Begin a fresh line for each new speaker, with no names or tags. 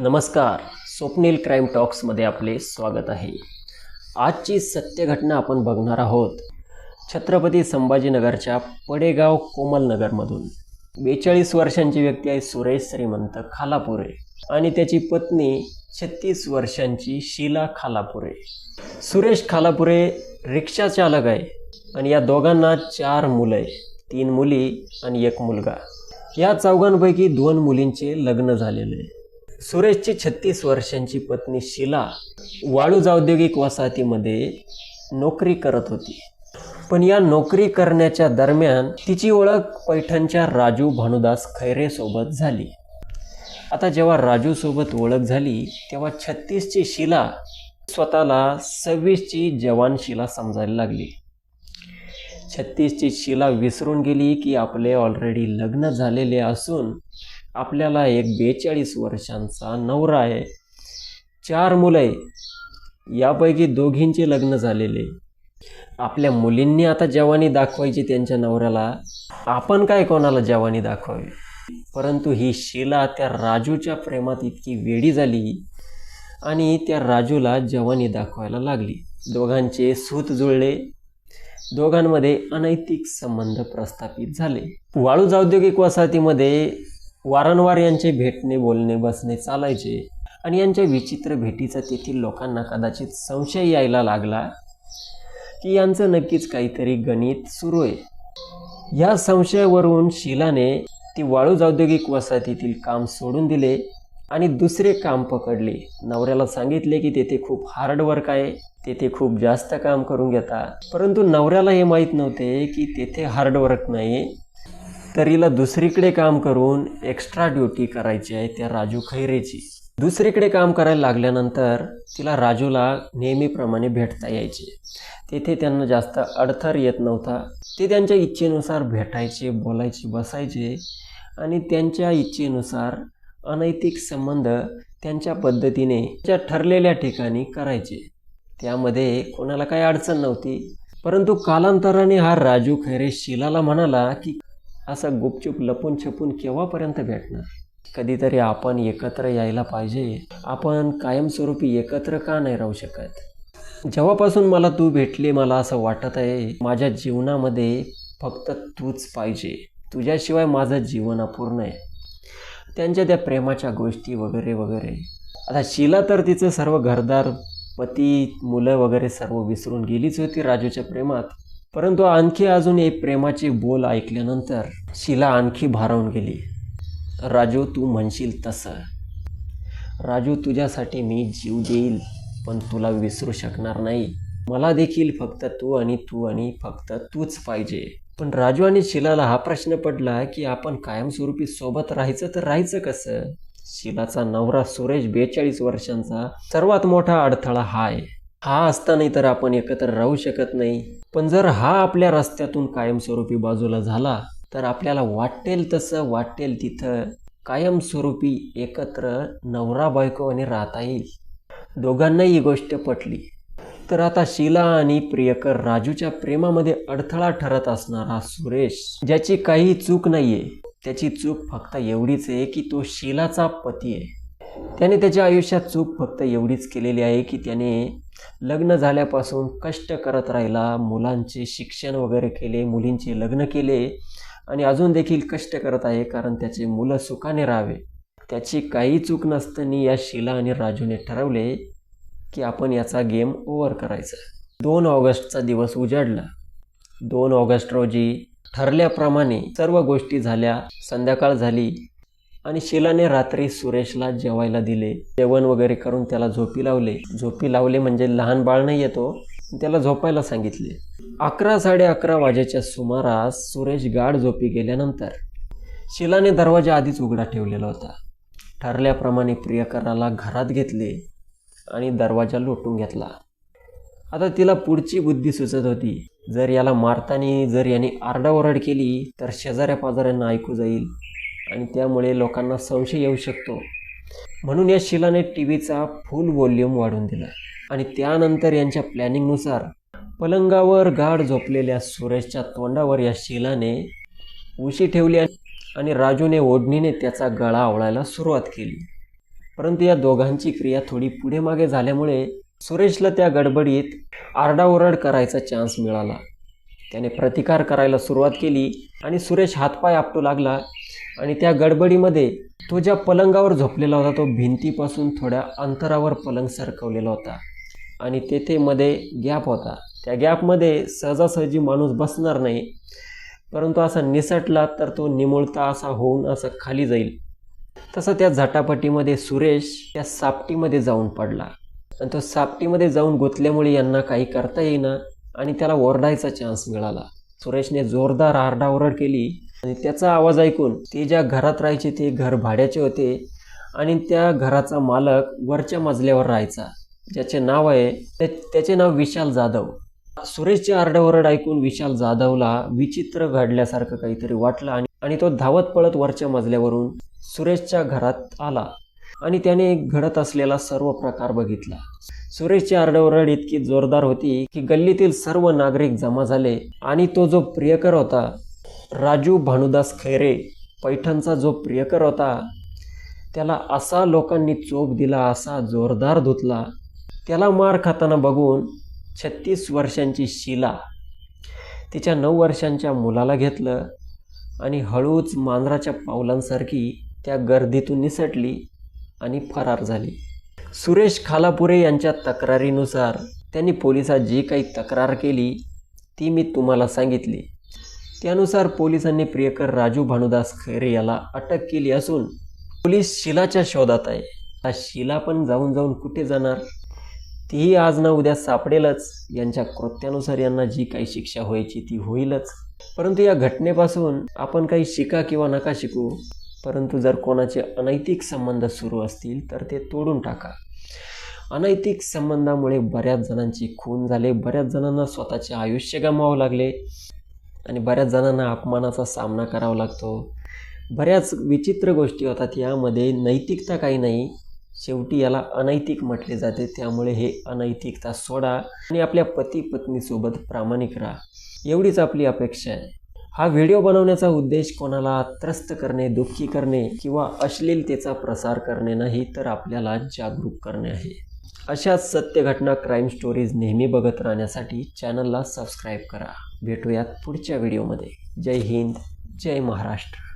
नमस्कार. स्वप्नील क्राईम टॉक्समध्ये आपले स्वागत आहे. आजची सत्य घटना आपण बघणार आहोत. छत्रपती संभाजीनगरच्या पडेगाव कोमलनगरमधून बेचाळीस वर्षांची व्यक्ती आहे सुरेश श्रीमंत खालापुरे आणि त्याची पत्नी छत्तीस वर्षांची शीला खालापुरे. सुरेश खालापुरे रिक्षा चालक आहे आणि या दोघांना चार मुलं आहे तीन मुली आणि एक मुलगा. या चौघांपैकी दोन मुलींचे लग्न झालेले आहे. सुरेशची छत्तीस वर्षांची पत्नी शिला वाळूज औद्योगिक वसाहतीमध्ये नोकरी करत होती. पण या नोकरी करण्याच्या दरम्यान तिची ओळख पैठणच्या राजू भानुदास खैरेसोबत झाली. आता जेव्हा राजूसोबत ओळख झाली तेव्हा छत्तीसची शिला स्वतःला सव्वीसची जवान शिला समजायला लागली. छत्तीसची शिला विसरून गेली की आपले ऑलरेडी लग्न झालेले असून आपल्याला एक बेचाळीस वर्षांचा नवरा आहे. चार मुलं आहे. यापैकी दोघींचे लग्न झालेले. आपल्या मुलींनी आता जवानी दाखवायची त्यांच्या नवऱ्याला. आपण काय कोणाला जवानी दाखवावी? परंतु ही शिला त्या राजूच्या प्रेमात इतकी वेडी झाली आणि त्या राजूला जवानी दाखवायला लागली. दोघांचे सूत जुळले. दोघांमध्ये अनैतिक संबंध प्रस्थापित झाले. वाळूज औद्योगिक वसाहतीमध्ये वारंवार यांचे भेटणे बोलणे बसणे चालायचे. आणि यांच्या विचित्र भेटीचा तेथील लोकांना कदाचित संशय यायला लागला की यांचं नक्कीच काहीतरी गणित सुरू आहे. या संशयावरून शिलाने ती वाळूज औद्योगिक वसाहतीतील काम सोडून दिले आणि दुसरे काम पकडले. नवऱ्याला सांगितले की तेथे खूप हार्ड वर्क आहे तेथे खूप जास्त काम करून घेतात परंतु नवऱ्याला हे माहीत नव्हते की तेथे हार्ड वर्क नाही तर हिला दुसरीकडे काम करून एक्स्ट्रा ड्युटी करायची आहे त्या राजू खैरेची. दुसरीकडे काम करायला लागल्यानंतर तिला राजूला नेहमीप्रमाणे भेटता यायचे. तेथे त्यांना जास्त अडथर येत नव्हता. ते त्यांच्या इच्छेनुसार भेटायचे बोलायचे बसायचे आणि त्यांच्या इच्छेनुसार अनैतिक संबंध त्यांच्या पद्धतीने त्या ठरलेल्या ठिकाणी करायचे. त्यामध्ये कोणाला काही अडचण नव्हती. परंतु कालांतराने हा राजू खैरे शिलाला म्हणाला की असा गुपचूप लपून छपून केव्हापर्यंत भेटणार? कधीतरी आपण एकत्र यायला पाहिजे. आपण कायमस्वरूपी एकत्र का नाही राहू शकत? जेव्हापासून मला तू भेटली मला असं वाटत आहे माझ्या जीवनामध्ये फक्त तूच पाहिजे. तुझ्याशिवाय माझं जीवन अपूर्ण आहे. त्यांच्या त्या प्रेमाच्या गोष्टी वगैरे वगैरे. आता शिला तर तिचं सर्व घरदार पती मुलं वगैरे सर्व विसरून गेलीच होती राजूच्या प्रेमात. परंतु आणखी अजून एक प्रेमाचे बोल ऐकल्यानंतर शिला आणखी भारावून गेली. राजू तू म्हणशील तसं. राजू तुझ्यासाठी मी जीव देईल पण तुला विसरू शकणार नाही. मला देखील फक्त तू आणि तू आणि फक्त तूच पाहिजे. पण राजू आणि शिलाला हा प्रश्न पडला की आपण कायमस्वरूपी सोबत राहायचं तर राहायचं कसं? शिलाचा नवरा सुरेश बेचाळीस वर्षांचा सर्वात मोठा अडथळा हा आहे हा असतानाही तर आपण एकत्र राहू शकत नाही. पण जर हा आपल्या रस्त्यातून कायमस्वरूपी बाजूला झाला तर आपल्याला वाटेल तसं वाटेल तिथं कायमस्वरूपी एकत्र नवरा बायको आणि राहता येईल. दोघांनाही ही गोष्ट पटली. तर आता शिला आणि प्रियकर राजूच्या प्रेमामध्ये अडथळा ठरत असणारा सुरेश ज्याची काही चूक नाहीये त्याची चूक फक्त एवढीच आहे की तो शिलाचा पती आहे. त्याने त्याच्या आयुष्यात चूक फक्त एवढीच केलेली आहे की त्याने लग्न झाल्यापासून कष्ट करत राहिला मुलांचे शिक्षण वगैरे केले मुलींचे लग्न केले आणि अजून देखील कष्ट करत आहे कारण त्याचे मुलं सुखाने राहावे. त्याची काही चूक नसताना या शिला आणि राजूने ठरवले की आपण याचा गेम ओव्हर करायचा. दोन ऑगस्टचा दिवस उजाडला. दोन ऑगस्ट रोजी ठरल्याप्रमाणे सर्व गोष्टी झाल्या संध्याकाळ झाली आणि शिलाने रात्री सुरेशला जेवायला दिले. जेवण वगैरे करून त्याला झोपी लावले. झोपी लावले म्हणजे लहान बाळ नाही येतो. त्याला झोपायला सांगितले. अकरा साडे अकरा वाजेच्या सुमारास सुरेश गाढ झोपी गेल्यानंतर शिलाने दरवाजा आधीच उघडा ठेवलेला होता. ठरल्याप्रमाणे प्रियकराला घरात घेतले आणि दरवाजा लोटून घेतला. आता तिला पुढची बुद्धी सुचत होती. जर याला मारताना जर याने आरडाओरड केली तर शेजाऱ्या पाजाऱ्यांना ऐकू जाईल. आणि त्यामुळे लोकांना संशय येऊ शकतो. म्हणून या शिलाने टी व्हीचा फुल व्हॉल्यूम वाढवून दिला. आणि त्यानंतर यांच्या प्लॅनिंगनुसार पलंगावर गाढ झोपलेल्या सुरेशच्या तोंडावर या शिलाने उशी ठेवली आणि राजूने ओढणीने त्याचा गळा आवळायला सुरुवात केली. परंतु या दोघांची क्रिया थोडी पुढे मागे झाल्यामुळे सुरेशला त्या गडबडीत आरडाओरड करायचा चान्स मिळाला. त्याने प्रतिकार करायला सुरुवात केली आणि सुरेश हातपाय आपटू लागला. आणि त्या गडबडीमध्ये तो ज्या पलंगावर झोपलेला होता तो भिंतीपासून थोड्या अंतरावर पलंग सरकवलेला होता. आणि तेथे मध्ये गॅप होता. त्या गॅपमध्ये सहजासहजी माणूस बसणार नाही परंतु असा निसटला तर तो निमुळता असा होऊन असं खाली जाईल. तसं त्या झटापटीमध्ये सुरेश त्या सापटीमध्ये जाऊन पडला. आणि तो सापटीमध्ये जाऊन गुंतल्यामुळे यांना काही करता येईना आणि त्याला ओरडायचा चान्स मिळाला. सुरेशने जोरदार आरडाओरड केली आणि त्याचा आवाज ऐकून ते ज्या घरात राहायचे ते घर भाड्याचे होते आणि त्या घराचा मालक वरच्या मजल्यावर राहायचा. ज्याचे नाव आहे ते- त्याचे नाव विशाल जाधव. सुरेशची आरडाओरड ऐकून विशाल जाधवला विचित्र घडल्यासारखं काहीतरी वाटलं आणि आणि तो धावत पळत वरच्या मजल्यावरून सुरेशच्या घरात आला आणि त्याने घडत असलेला सर्व प्रकार बघितला. सुरेशची आरडवरड इतकी जोरदार होती की गल्लीतील सर्व नागरिक जमा झाले आणि तो जो प्रियकर होता राजू भानुदास खैरे पैठणचा जो प्रियकर होता त्याला असा लोकांनी चोप दिला असा जोरदार धुतला. त्याला मार खाताना बघून छत्तीस वर्षांची शिला तिच्या नऊ वर्षांच्या मुलाला घेतलं आणि हळूच मांजराच्या पावलांसारखी त्या गर्दीतून निसटली आणि फरार झाली. सुरेश खालापुरे यांच्या तक्रारीनुसार त्यांनी पोलिसात जी काही तक्रार केली ती मी तुम्हाला सांगितली. त्यानुसार पोलिसांनी प्रियकर राजू भानुदास खैरे याला अटक केली असून पोलीस शिलाच्या शोधात आहे. हा शिला पण जाऊन जाऊन कुठे जाणार? तीही आज ना उद्या सापडेलच. यांच्या कृत्यानुसार यांना जी काही शिक्षा व्हायची ती होईलच. परंतु या घटनेपासून आपण काही शिका किंवा नका शिकू. परंतु जर कोणाचे अनैतिक संबंध सुरू असतील तर ते तोडून टाका. अनैतिक संबंधामुळे बऱ्याच जणांची खून झाले बऱ्याच जणांना स्वतःचे आयुष्य गमावं लागले आणि बऱ्याच जणांना अपमानाचा सामना करावा लागतो. बऱ्याच विचित्र गोष्टी होतात यामध्ये नैतिकता काही नाही शेवटी याला अनैतिक म्हटले जाते त्यामुळे हे अनैतिकता सोडा आणि आपल्या पती पत्नीसोबत प्रामाणिक राहा. एवढीच आपली अपेक्षा आहे. हा व्हिडिओ बनवण्याचा उद्देश कोणाला त्रस्त करणे दुःखी करणे किंवा अश्लीलतेचा प्रसार करणे नाही तर आपल्याला जागरूक करणे आहे. अशाच सत्य घटना क्राईम स्टोरीज नेहमी बघत राहण्यासाठी चॅनलला सबस्क्राईब करा. भेटूयात पुढच्या व्हिडिओमध्ये जय हिंद जय महाराष्ट्र.